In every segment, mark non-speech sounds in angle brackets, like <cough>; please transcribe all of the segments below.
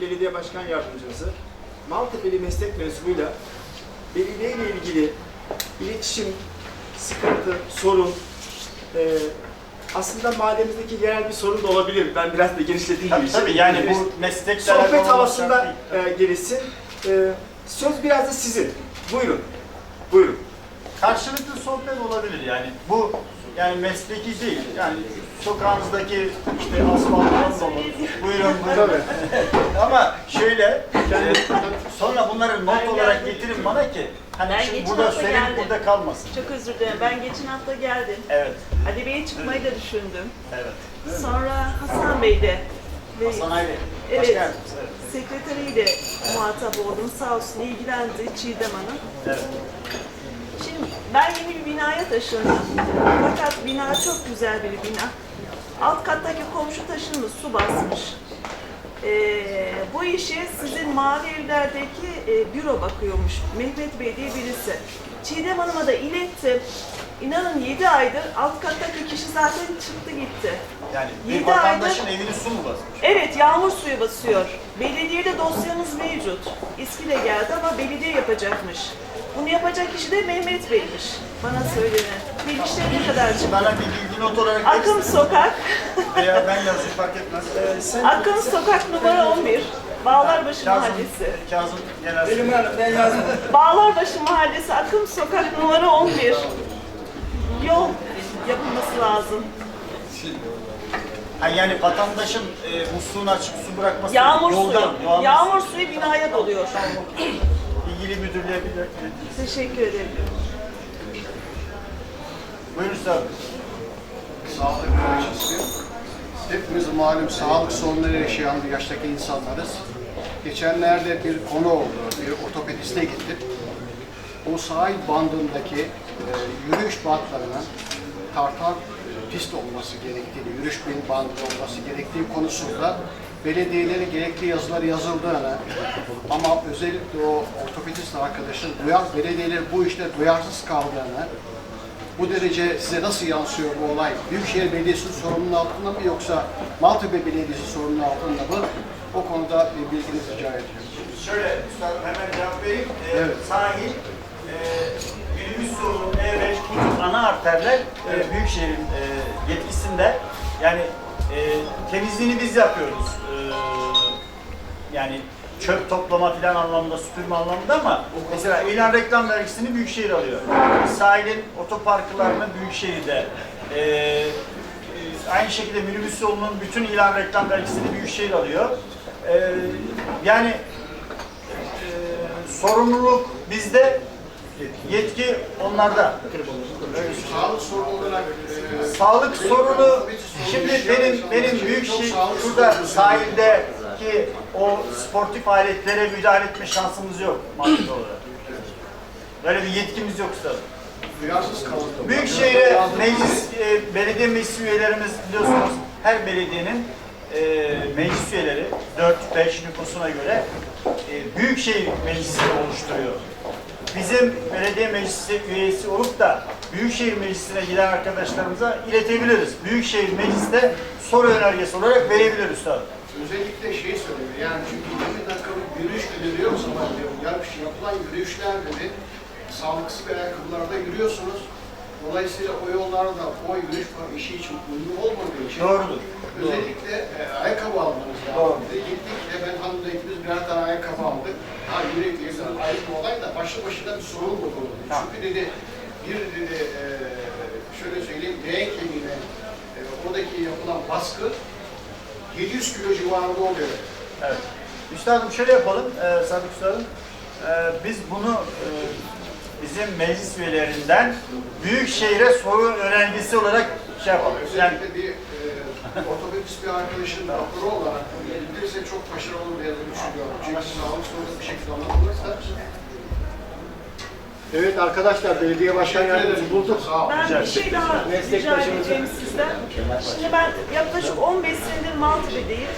Maltepe Belediye Başkan Yardımcısı, Maltepe'li meslek mensubuyla belediye ile ilgili iletişim, sıkıntı, sorun, e, aslında mahallemizdeki yerel bir sorun da olabilir. Ben biraz da genişleteyim. Tabii tabii yani bu meslekle Sohbet havasında değil. e, gelişsin. E, söz biraz da sizin. Buyurun. Buyurun. Karşılıklı sohbet olabilir yani. Bu yani mesleki değil. Yani sokağınızdaki işte asfalttan dolu. Buyurun buyurun. Ama şöyle e, sonra bunları not olarak getirin bana ki hani Ben geçen burada hafta söyleyip geldim. burada kalmasın. Çok özür dilerim. Ben geçen hafta geldim. Evet. Ali Bey'e çıkmayı da düşündüm. Evet. Sonra Hasan Bey'le ve Hasan Ali. Evet. Başka yardımcısı. Evet. sekreteriyle muhatap oldum. Sağ olsun ilgilendi Çiğdem Hanım. evet. Şimdi ben yeni bir binaya taşındım. Fakat bina çok güzel bir bina. Alt kattaki komşu taşınmış, su basmış. Ee, bu işe sizin Mavi Evler'deki e, büro bakıyormuş. Mehmet Bey diye birisi. Çiğdem Hanım'a da ilettim. İnanın 7 aydır alt kattaki kişi zaten çıktı gitti. Yani bir Yedi vatandaşın aydır- evini su mu basmış? Evet yağmur suyu basıyor. Belediyede dosyamız mevcut. İSKİ de geldi ama belediye yapacakmış. Bunu yapacak kişi de Mehmet Bey'miş. Bana söylenen. Bilişleri ne kadar çıktı? Bana bir bilgi not olarak Akım Sokak, veya ben yazayım fark etmez. E, sen, Akım Sokak numara 11. Bağlarbaşı Kazım, Mahallesi. Kazım Genel Benim hanım ben yazdım. Bağlarbaşı Mahallesi Akım Sokak numara 11. Yol yapılması lazım. Ha, yani vatandaşın e, musluğunu açıp su bırakması Yağmur yoldan, suyu. yağmur Yağmur suyu binaya doluyor. ilgili müdürlüğe bir Teşekkür ederim. Buyurun Üstad. Sağlık öğrencisi. Hepimiz malum sağlık sorunları yaşayan bir yaştaki insanlarız. Geçenlerde bir konu oldu. Bir ortopediste gittim. O sahil bandındaki e, yürüyüş bantlarının tartan e, pist olması gerektiğini, yürüyüş bir bandı olması gerektiği konusunda belediyelere gerekli yazılar yazıldığını ama özellikle o ortopedist arkadaşın duyar, belediyeler bu işte duyarsız kaldığını bu derece size nasıl yansıyor bu olay? Büyükşehir Belediyesi'nin sorumluluğu altında mı yoksa Maltepe Belediyesi sorumluluğu altında mı? O konuda bir bilginizi rica ediyorum. Şöyle hemen cevap vereyim. Ee, Evet. Sahil, e, yolu, E5, bu ana arterler e, Büyükşehir'in e, yetkisinde. Yani e, temizliğini biz yapıyoruz. E, yani çöp toplama filan anlamında, süpürme anlamında ama mesela ilan reklam vergisini Büyükşehir alıyor. Sahilin otoparklarını Büyükşehir'de e, e, aynı şekilde minibüs yolunun bütün ilan reklam vergisini Büyükşehir alıyor. E, yani e, sorumluluk bizde, yetki onlarda. Sağlık sorunu olarak e, Sağlık sorunu şimdi benim benim büyük şey şurada sahildeki o sportif aletlere müdahale etme şansımız yok maddi olarak. Böyle bir yetkimiz yok üstadım. duyarsız. Büyükşehir'e meclis, e, belediye meclis üyelerimiz biliyorsunuz her belediyenin e, meclis üyeleri 4-5 nüfusuna göre e, Büyükşehir Meclisi oluşturuyor. Bizim belediye meclisi üyesi olup da Büyükşehir Meclisi'ne giden arkadaşlarımıza iletebiliriz. Büyükşehir Meclisi'ne soru önergesi olarak verebilir üstadım. Özellikle şey söylüyor yani çünkü 20 dakikalık yürüyüş bile diyor zaman diyor. Yarış yapılan yürüyüşlerde de sağlıksız bir ayakkabılarda yürüyorsunuz. Dolayısıyla o yollarda o yürüyüş işi için uygun olmadığı için Doğrudur. Özellikle e, ayakkabı almanız Doğru. lazım. Dedi. Gittik ve ben hanımla ikimiz birer tane ayakkabı aldık. Ha yürek yürek ayrı bir olay başlı başına bir sorun bu konu. Tamam. Çünkü dedi bir dedi e, şöyle söyleyeyim beğen kemiğine e, oradaki yapılan baskı 700 kilo civarında oluyor. Evet. Üstadım şöyle yapalım, e, Sadık Üstadım. E, biz bunu e, bizim meclis üyelerinden Büyükşehir'e soru önergesi olarak şey yapalım. Yani bir e, ortopedist bir arkadaşın raporu olarak bildirirse çok başarılı olur diye düşünüyorum. Çünkü sağlık sorunu bir şekilde anlatılırsa Evet arkadaşlar belediye başkan yardımcısı bulduk. Sağ olun. Ben bir şey daha rica edeceğim sizden. Şimdi ben yaklaşık 15 senedir Maltepe'deyim.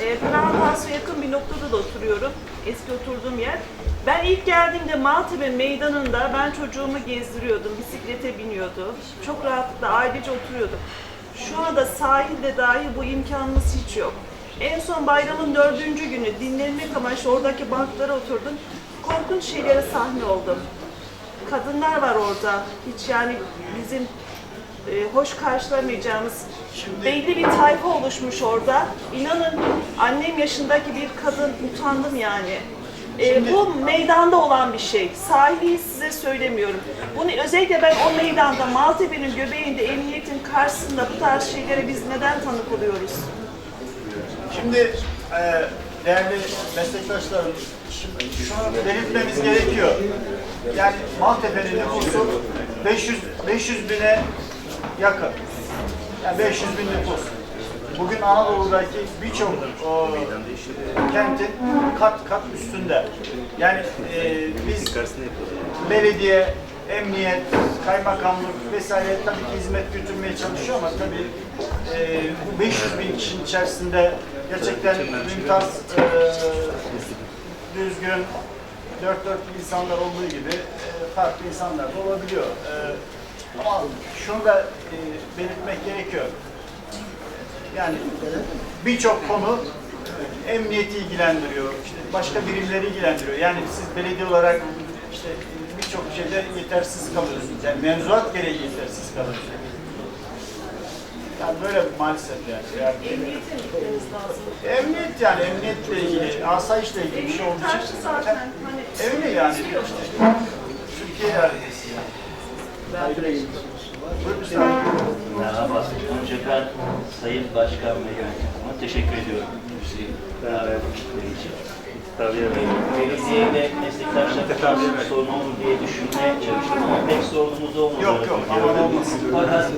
E, Fransa'ya yakın bir noktada da oturuyorum. Eski oturduğum yer. Ben ilk geldiğimde Maltepe meydanında ben çocuğumu gezdiriyordum, bisiklete biniyordu. Çok rahatlıkla ailece oturuyorduk. Şu anda sahilde dahi bu imkanımız hiç yok. En son bayramın dördüncü günü dinlenmek amaçlı oradaki banklara oturdum. Korkunç şeylere sahne oldum. Kadınlar var orada. Hiç yani bizim e, hoş karşılamayacağımız belli bir tayfa oluşmuş orada. İnanın annem yaşındaki bir kadın utandım yani. E, bu meydanda olan bir şey. Sahili size söylemiyorum. Bunu özellikle ben o meydanda Maltepe'nin göbeğinde emniyetin karşısında bu tarz şeylere biz neden tanık oluyoruz? Şimdi e, değerli meslektaşlarım, şimdi şunu belirtmemiz gerekiyor. Yani Maltepe'nin nüfusu 500, 500 bine yakın. Yani 500 bin nüfus. Bugün Anadolu'daki birçok kentin kat kat üstünde. Yani e, biz belediye, emniyet, kaymakamlık vesaire tabii ki hizmet götürmeye çalışıyor ama tabii e, bu 500 bin kişinin içerisinde gerçekten mümtaz, e, düzgün, dört dörtlük insanlar olduğu gibi e, farklı insanlar da olabiliyor. E, ama şunu da e, belirtmek gerekiyor. Yani birçok konu emniyeti ilgilendiriyor, işte başka birimleri ilgilendiriyor. Yani siz belediye olarak işte birçok şeyde yetersiz kalıyorsunuz. Yani mevzuat gereği yetersiz kalıyorsunuz. Yani böyle maalesef yani. yani Emniyete mi gitmemiz lazım? emniyet yani emniyetle ilgili, asayişle ilgili bir şey Emniyet olduğu karşı için. zaten hani Evli yani. istiyor. Türkiye yargısı yani. Merhaba. Önce ben Sayın Başkan ve yönetimime teşekkür ediyorum. Bizi davetleri için. Belediyeyle meslektaşlarımız sorun olur diye düşünmeye çalıştım ama pek sorunumuz olmadı. Yok, yok, aman olmasın. Fakat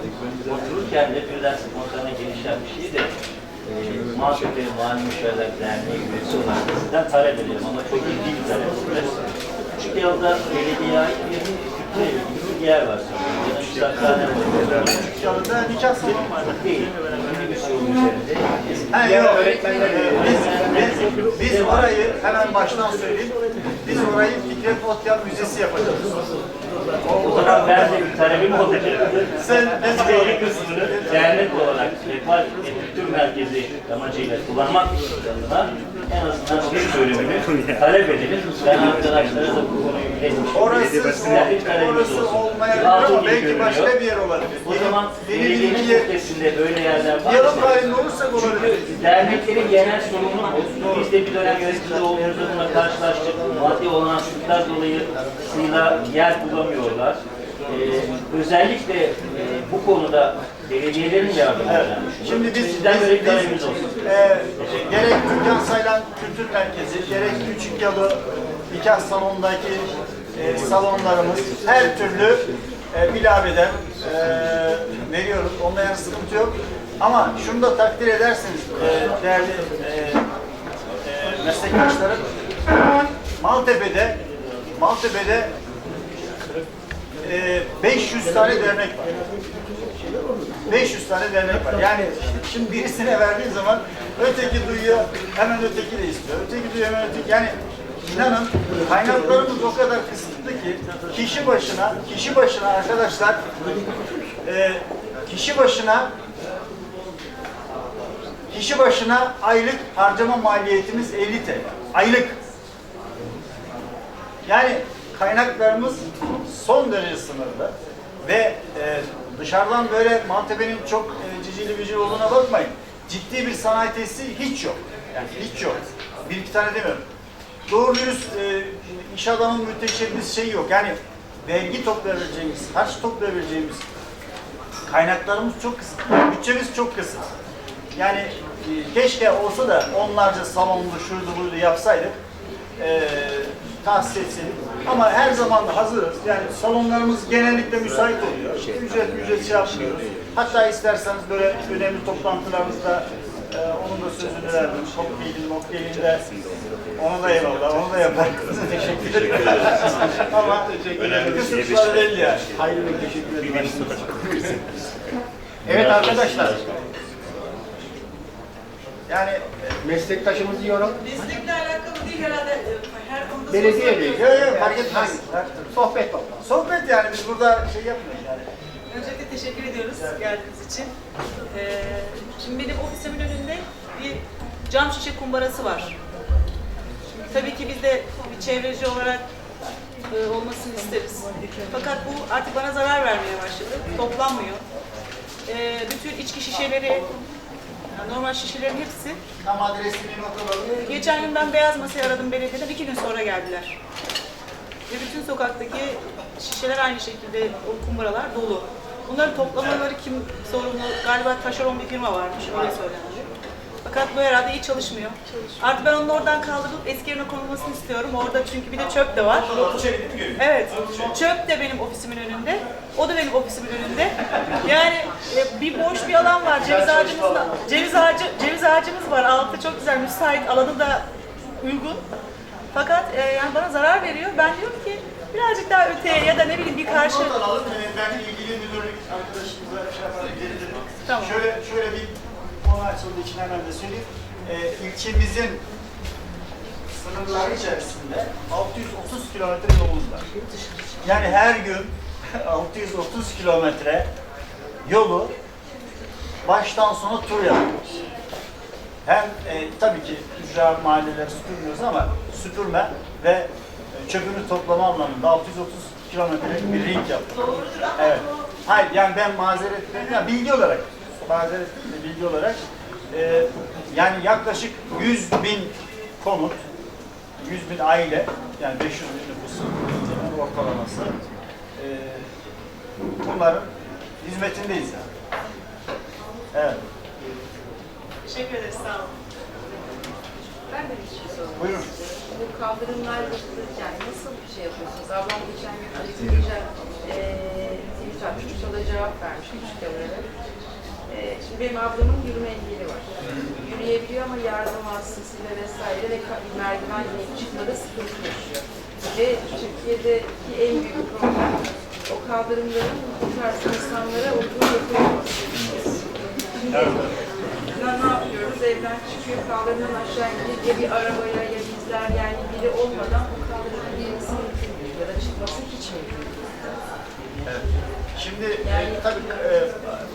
otururken de birden spontane gelişen bir şey de e, Maltepe Mali Müşavirler Derneği üyesi da sizden talep ediyorum ama çok ciddi bir talep oluyor. Küçük yılda belediyeye ait bir kütle bir yer var sanırım. Da müsaade var. Yanında nikah salonu var. Değil. Minibüs yolu üzerinde. Ha, yok. Ee, Biz, biz, orayı hemen baştan söyleyeyim. Biz orayı Fikret Otyan Müzesi yapacağız. O zaman ben de bir talebim olacaktı. Sen ne Belli kısmını dernek olarak Nepal Kültür Merkezi amacıyla kullanmak adına azından bir bölümünü talep edelim. Ben arkadaşlara da bu konuyu iletmişim. Orası, orası olmayabilir ama belki başka bir yer olabilir. O zaman belediyenin kitlesinde böyle yerler var. diyalog halinde olursak olabilir. Derneklerin genel sorunu bu. Biz de bir dönem yönetimde olduğumuzda bununla karşılaştık. Maddi olanaklıklar dolayı sıyla yer bulamıyorlar. Ee, özellikle e, bu konuda belediyelerin yardımı Evet. Şimdi biz, Sizden biz, böyle bir talebimiz olsun. e, gerek Türkan Saylan Kültür Merkezi, gerek Küçük Yalı nikah salonundaki e, salonlarımız her türlü e, bilaveden e, veriyoruz. Onda yani sıkıntı yok. Ama şunu da takdir edersiniz e, değerli e, e, meslektaşlarım. Maltepe'de Maltepe'de e, 500 tane dernek var. 500 tane dernek var. Yani şimdi birisine verdiğin zaman öteki duyuyor, hemen öteki de istiyor. Öteki duyuyor, hemen öteki. Yani inanın kaynaklarımız o kadar kısıtlı ki kişi başına, kişi başına arkadaşlar e, kişi başına kişi başına aylık harcama maliyetimiz 50 TL. Aylık. Yani kaynaklarımız son derece sınırlı ve e, dışarıdan böyle Maltepe'nin çok e, cicili bicili olduğuna bakmayın. Ciddi bir sanayi tesisi hiç yok. Yani hiç yok. Bir iki tane demiyorum. Doğru dürüst e, iş adamı müteşebbis şey yok. Yani vergi toplayabileceğimiz, harç toplayabileceğimiz kaynaklarımız çok kısıtlı. Bütçemiz çok kısıt. Yani e, keşke olsa da onlarca salonlu şuydu buydu yapsaydık. E, tahsis. Ama her zaman da hazırız. Yani salonlarımız genellikle müsait oluyor. Ücret ücret şey yapmıyoruz. Hatta isterseniz böyle önemli toplantılarımızda e, onun da sözünü verdim. Kokteylin, mokteylinde onu da eyvallah, onu da yaparız. teşekkür ederim. Ama kısıtlar belli yani. Hayırlı teşekkür ederim. Evet arkadaşlar, Yani meslektaşımızı yorum. Meslekle alakalı değil herhalde. Belediye değil. Yok yok fark etmez. Sohbet toplantısı. Sohbet yani biz burada şey yapmıyoruz yani. Öncelikle teşekkür ediyoruz geldiğiniz için. Ee, şimdi benim ofisimin önünde bir cam şişe kumbarası var. Tabii ki biz de bir çevreci olarak e, olmasını isteriz. Fakat bu artık bana zarar vermeye başladı. Toplanmıyor. E, bütün içki şişeleri, yani normal şişelerin hepsi Tam adresini not alalım. Geçen gün ben beyaz masayı aradım belediyeden, iki gün sonra geldiler. Ve bütün sokaktaki şişeler aynı şekilde, o kumbaralar dolu. Bunların toplamaları kim sorumlu? Galiba taşeron bir firma varmış, öyle söylendi. Fakat bu herhalde iyi çalışmıyor. Artık ben onu oradan kaldırıp eski yerine konulmasını istiyorum. Orada çünkü bir de çöp de var. Evet, çöp de benim ofisimin önünde. O da benim ofisimin önünde. Yani e, bir boş bir alan var. Ceviz ağacımız da, ceviz ağacı, ceviz ağacımız var. Altı çok güzel, müsait, alanı da uygun. Fakat e, yani bana zarar veriyor. Ben diyorum ki birazcık daha öteye ya da ne bileyim bir karşı. Not alalım. Ee, Ben ilgili müdürlük arkadaşımıza şey yaparak ilgilenirim. Tamam. Şöyle, şöyle bir konu açıldığı için hemen de söyleyeyim. Ee, ilçemizin sınırları içerisinde 630 kilometre yolumuz var. Yani her gün <laughs> 630 kilometre yolu baştan sona tur yapıyoruz. Hem e, tabii ki ücra mahalleleri süpürmüyoruz ama süpürme ve e, çöpünü toplama anlamında 630 kilometrelik bir ring yaptık. Evet. Hayır yani ben mazeret yani bilgi olarak mazeret değil de bilgi olarak e, yani yaklaşık 100 bin konut 100 bin aile yani 500 bin nüfusun ortalaması e, bunların hizmetindeyiz yani. Evet. Teşekkür ederiz, sağ olun. Ben de bir şey sormak Buyurun. Bu kaldırımlar yapılırken nasıl bir şey yapıyorsunuz? Ablam geçen gün eee tweet atmış, o da cevap vermiş küçük kameralara. Eee şimdi benim ablamın yürüme engeli var. Yürüyebiliyor ama yardım vasıtasıyla vesaire ve ka- merdiven inip çıkmada sıkıntı yaşıyor. Ve Türkiye'deki en büyük problem o kaldırımların bu tarz insanlara uygun yapılmaması. Şimdi ya ne yapıyoruz? Evden çıkıyor, kaldırımdan aşağı gidiyor ya bir arabaya ya bizler yani biri olmadan bu kaldırımın değil ya da çıkması hiç mümkün değil. Evet. Şimdi e, tabii e,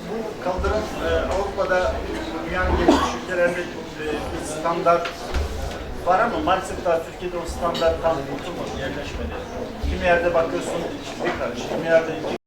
bu kaldırım e, Avrupa'da dünyanın gelişmiş ülkelerinde e, standart var ama maalesef daha Türkiye'de o standart tam oturmadı, yerleşmedi. Kimi yerde bakıyorsun bir karış, kimi yerde